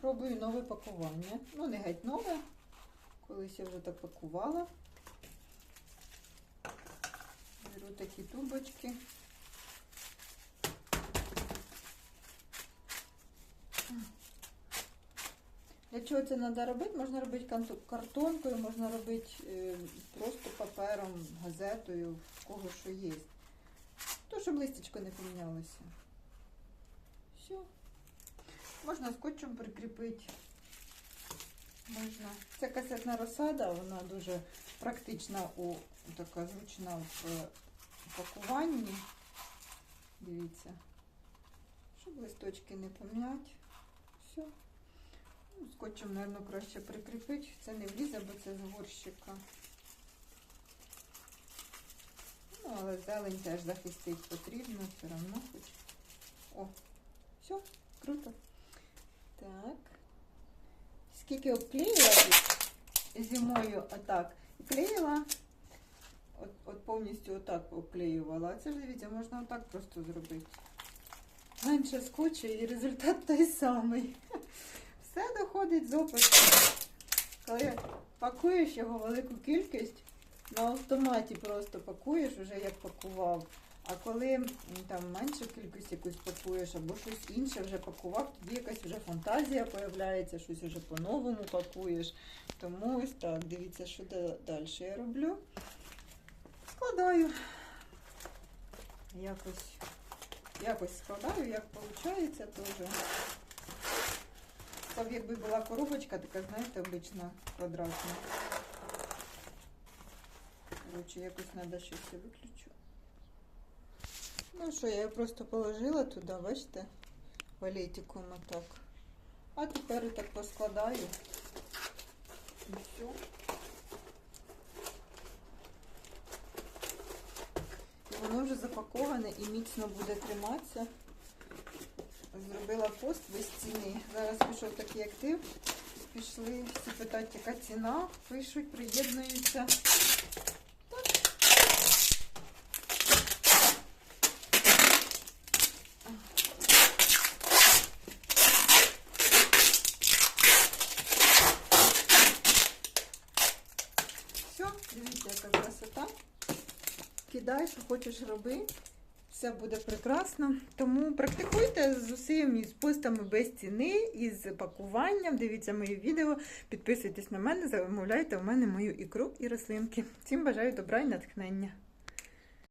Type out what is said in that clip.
Пробую нове пакування. Ну, не геть нове. Колись я вже так пакувала. Беру такі тубочки. Для чого це треба робити? Можна робити картонкою, можна робити е, просто папером, газетою, в кого що є. То, щоб листечко не помінялося. Все. Можна скотчем прикріпити. Можна. Це касетна розсада, вона дуже практична у така зручна в е, пакуванні. Дивіться. Щоб листочки не пом'ять. Все. Ну, Скотчем, мабуть, краще прикріпити. Це не влізе, бо це з горщика. Ну, але зелень теж захистити потрібно, все одно хоч. О, все, круто. Скільки обклеїла зимою отак. Клеїла. От, от повністю отак обклеювала. А це ж дивіться, можна отак просто зробити. Менше скотчу і результат той самий. Все доходить з опиту. Коли пакуєш його велику кількість, на автоматі просто пакуєш, вже як пакував. А коли там меншу кількість якусь пакуєш або щось інше вже пакував, тоді якась вже фантазія появляється, щось вже по-новому пакуєш. Тому ось так, дивіться, що далі я роблю. Складаю. Якось, якось складаю, як виходить теж. Б якби була коробочка, така, знаєте, обична квадратна. Коротше, якось треба щось виключу. Ну що, я просто положила туди, бачите, валетиком отак. А тепер так поскладаю. І все. І воно вже запаковане і міцно буде триматися. Зробила пост без ціни. Зараз пішов такий актив. Пішли всі питати, яка ціна. Пишуть, приєднуються. Все, дивіться, яка красота. Кидай, що хочеш роби. Все буде прекрасно. Тому практикуйте з усіми з постами без ціни, із пакуванням. Дивіться мої відео, підписуйтесь на мене, замовляйте у мене мою ікру і рослинки. Всім бажаю добра і натхнення.